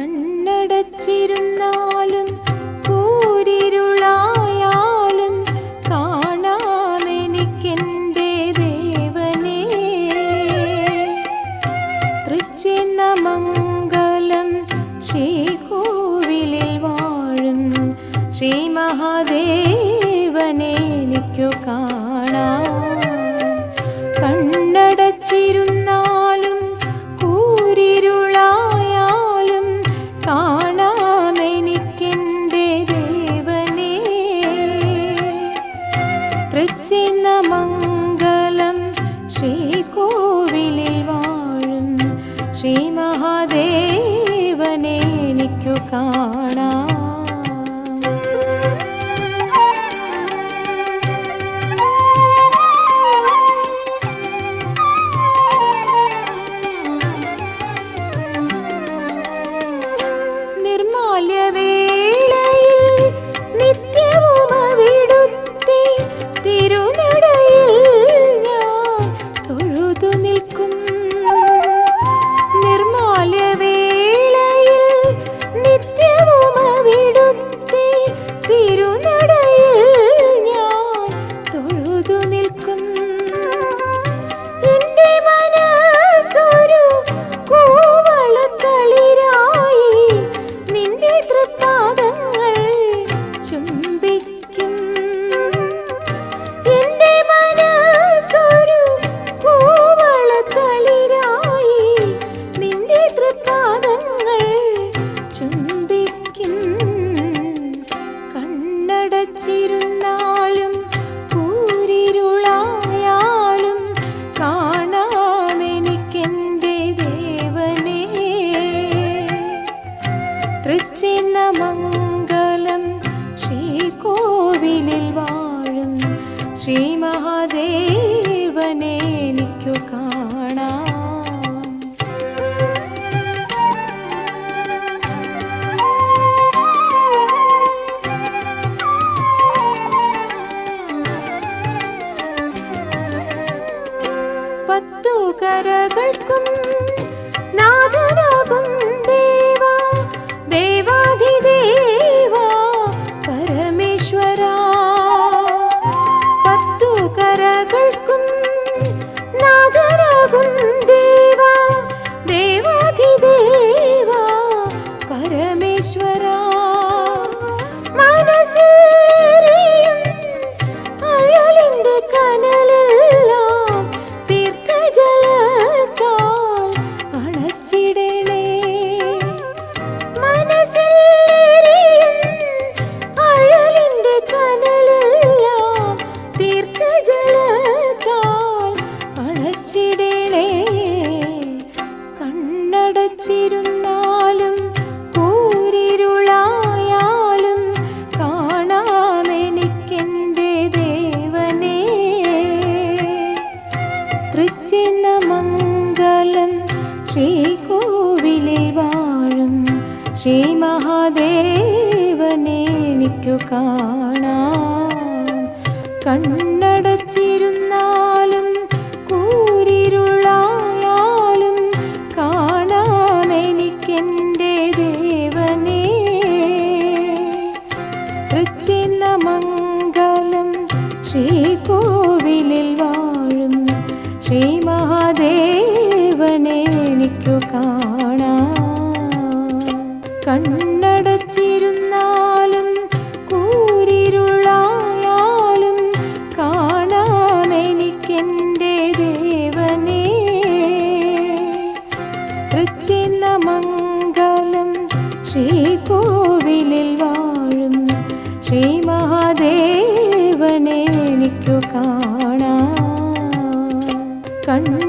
കണ്ണടച്ചിരുന്നാലും കൂരിരുളായാലും കാണാമെനിക്കെന്റെ ദേവനെ. തൃച്ചിന്നമംഗലം ശ്രീകോവിലിൽ വാഴും ശ്രീ മഹാദേവനെ എനിക്കു കാണാം. श्रीमहादेकु काणा। ശ്രീ മഹാദേവനെ എനിക്കു കാണാം. പത്തു കരകൾക്കും നാഥനാകും കണ്ണടച്ചിരുന്നാലും കൂരിരുളായാലും കാണാമെനിക്കെന്റെ ദേവനെ. തൃച്ചിന്ന മംഗലം ശ്രീകോവിലിൽ വാഴും ശ്രീ മഹാദേവനെ എനിക്കു കാണാം. കണ്ണടച്ചിരുന്നാലും ശ്രീകോവിലിൽ വാഴും ശ്രീ മഹാദേവനെ എനിക്കു കാണാം. കണ്ണടച്ചിരുന്നാലും കൂരിരുളായാലും കാണാമെനിക്കെന്റെ ദേവനെ. തൃച്ചിന്ന മംഗലം ശ്രീകോവിലിൽ വാഴും ശ്രീ മഹാദേവനെ എനിക്കു കാണാം കണ്ണടച്ചിരുന്നാലും